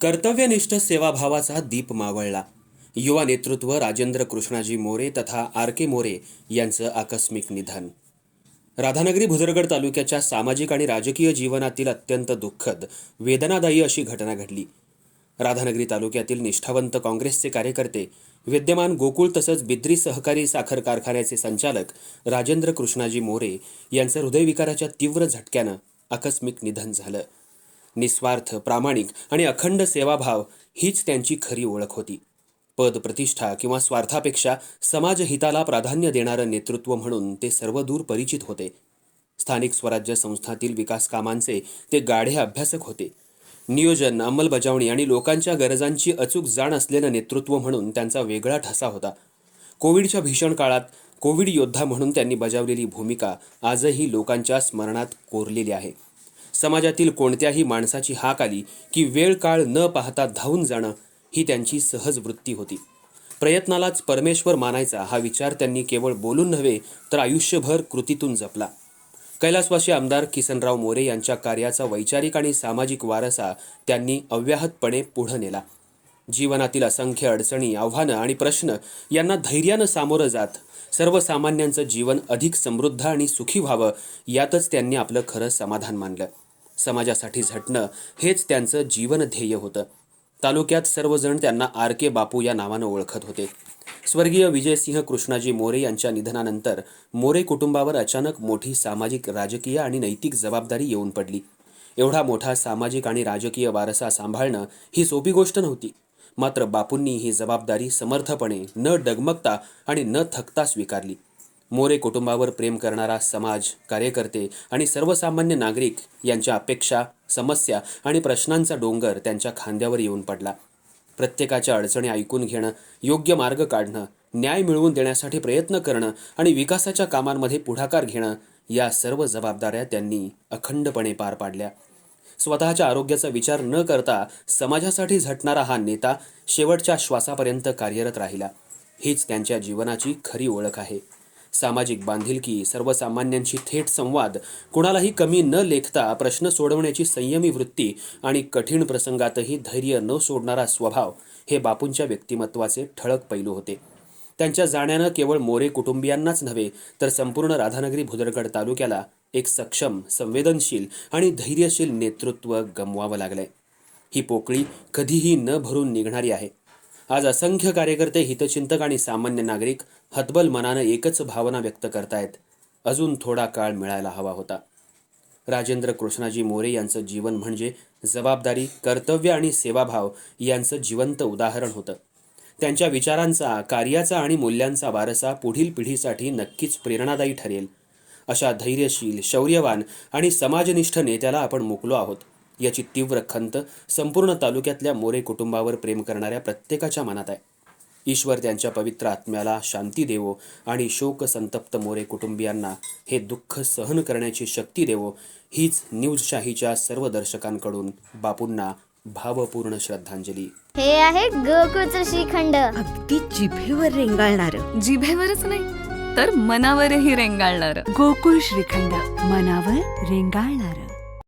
कर्तव्यनिष्ठ सेवाभावाचा दीप मावळला. युवा नेतृत्व राजेंद्र कृष्णाजी मोरे तथा आर के मोरे यांचं आकस्मिक निधन. राधानगरी भुदरगड तालुक्याच्या सामाजिक आणि राजकीय जीवनातील अत्यंत दुःखद वेदनादायी अशी घटना घडली. राधानगरी तालुक्यातील निष्ठावंत काँग्रेसचे कार्यकर्ते विद्यमान गोकुळ तसंच बिद्री सहकारी साखर कारखान्याचे संचालक राजेंद्र कृष्णाजी मोरे यांचं हृदयविकाराच्या तीव्र झटक्यानं आकस्मिक निधन झालं. निस्वार्थ प्रामाणिक आणि अखंड सेवाभाव हीच त्यांची खरी ओळख होती. पद प्रतिष्ठा किंवा स्वार्थापेक्षा समाजहिताला प्राधान्य देणारं नेतृत्व म्हणून ते सर्वदूर परिचित होते. स्थानिक स्वराज्य संस्थातील विकास कामांचे ते गाढे अभ्यासक होते. नियोजन अंमलबजावणी आणि लोकांच्या गरजांची अचूक जाण असलेलं नेतृत्व म्हणून त्यांचा वेगळा ठसा होता. कोविडच्या भीषण काळात कोविड योद्धा म्हणून त्यांनी बजावलेली भूमिका आजही लोकांच्या स्मरणात कोरलेली आहे. समाजातील कोणत्याही माणसाची हाक आली की वेळ काळ न पाहता धावून जाणं ही त्यांची सहज वृत्ती होती. प्रयत्नालाच परमेश्वर मानायचा हा विचार त्यांनी केवळ बोलून नव्हे तर आयुष्यभर कृतीतून जपला. कैलासवासी आमदार किसनराव मोरे यांच्या कार्याचा वैचारिक आणि सामाजिक वारसा त्यांनी अव्याहतपणे पुढे नेला. जीवनातील असंख्य अडचणी आव्हानं आणि प्रश्न यांना धैर्यानं सामोरं जात सर्वसामान्यांचं जीवन अधिक समृद्ध आणि सुखी व्हावं यातच त्यांनी आपलं खरं समाधान मानलं. समाजासाठी झटणं हेच त्यांचं जीवन ध्येय होतं. तालुक्यात सर्वजण त्यांना आर के बापू या नावानं ओळखत होते. स्वर्गीय विजयसिंह कृष्णाजी मोरे यांच्या निधनानंतर मोरे कुटुंबावर अचानक मोठी सामाजिक राजकीय आणि नैतिक जबाबदारी येऊन पडली. एवढा मोठा सामाजिक आणि राजकीय वारसा सांभाळणं ही सोपी गोष्ट नव्हती. मात्र बापूंनी ही जबाबदारी समर्थपणे न डगमगता आणि न थकता स्वीकारली. मोरे कुटुंबावर प्रेम करणारा समाज कार्यकर्ते आणि सर्वसामान्य नागरिक यांच्या अपेक्षा समस्या आणि प्रश्नांचा डोंगर त्यांच्या खांद्यावर येऊन पडला. प्रत्येकाच्या अडचणी ऐकून घेणं योग्य मार्ग काढणं न्याय मिळवून देण्यासाठी प्रयत्न करणं आणि विकासाच्या कामांमध्ये पुढाकार घेणं या सर्व जबाबदाऱ्या त्यांनी अखंडपणे पार पाडल्या. स्वतःच्या आरोग्याचा विचार न करता समाजासाठी झटणारा हा नेता शेवटच्या श्वासापर्यंत कार्यरत राहिला. हीच त्यांच्या जीवनाची खरी ओळख आहे. सामाजिक बांधिलकी सर्वसामान्यांशी थेट संवाद कुणालाही कमी न लेखता प्रश्न सोडवण्याची संयमी वृत्ती आणि कठीण प्रसंगातही धैर्य न सोडणारा स्वभाव हे बापूंच्या व्यक्तिमत्वाचे ठळक पैलू होते. त्यांच्या जाण्यानं केवळ मोरे कुटुंबियांनाच नव्हे तर संपूर्ण राधानगरी भुदरगड तालुक्याला एक सक्षम संवेदनशील आणि धैर्यशील नेतृत्व गमवावं लागलंय. ही पोकळी कधीही न भरून निघणारी आहे. आज असंख्य कार्यकर्ते हितचिंतक आणि सामान्य नागरिक हतबल मनानं एकच भावना व्यक्त करतायत. अजून थोडा काळ मिळायला हवा होता. राजेंद्र कृष्णाजी मोरे यांचं जीवन म्हणजे जबाबदारी कर्तव्य आणि सेवाभाव यांचं जिवंत उदाहरण होतं. त्यांच्या विचारांचा कार्याचा आणि मूल्यांचा वारसा पुढील पिढीसाठी नक्कीच प्रेरणादायी ठरेल. अशा धैर्यशील शौर्यवान आणि समाजनिष्ठ नेत्याला आपण मुकलो आहोत. याची तीव्र खंत संपूर्ण तालुक्यातल्या मोरे कुटुंबावर प्रेम करणाऱ्या प्रत्येकाच्या मनात आहे. ईश्वर त्यांच्या पवित्र आत्म्याला शांती देवो आणि शोक संतप्त मोरे कुटुंबियांना हे दुःख सहन करण्याची शक्ती देवो हीच न्यूजशाहीच्या सर्व दर्शकांकडून बापूंना भावपूर्ण श्रद्धांजली. हे आहे गोकुळचं श्रीखंड. अगदी जिभेवर रेंगाळणार. जिभेवरच नाही तर मनावरही रेंगाळणार. गोकुळ श्रीखंड मनावर रेंगाळणार.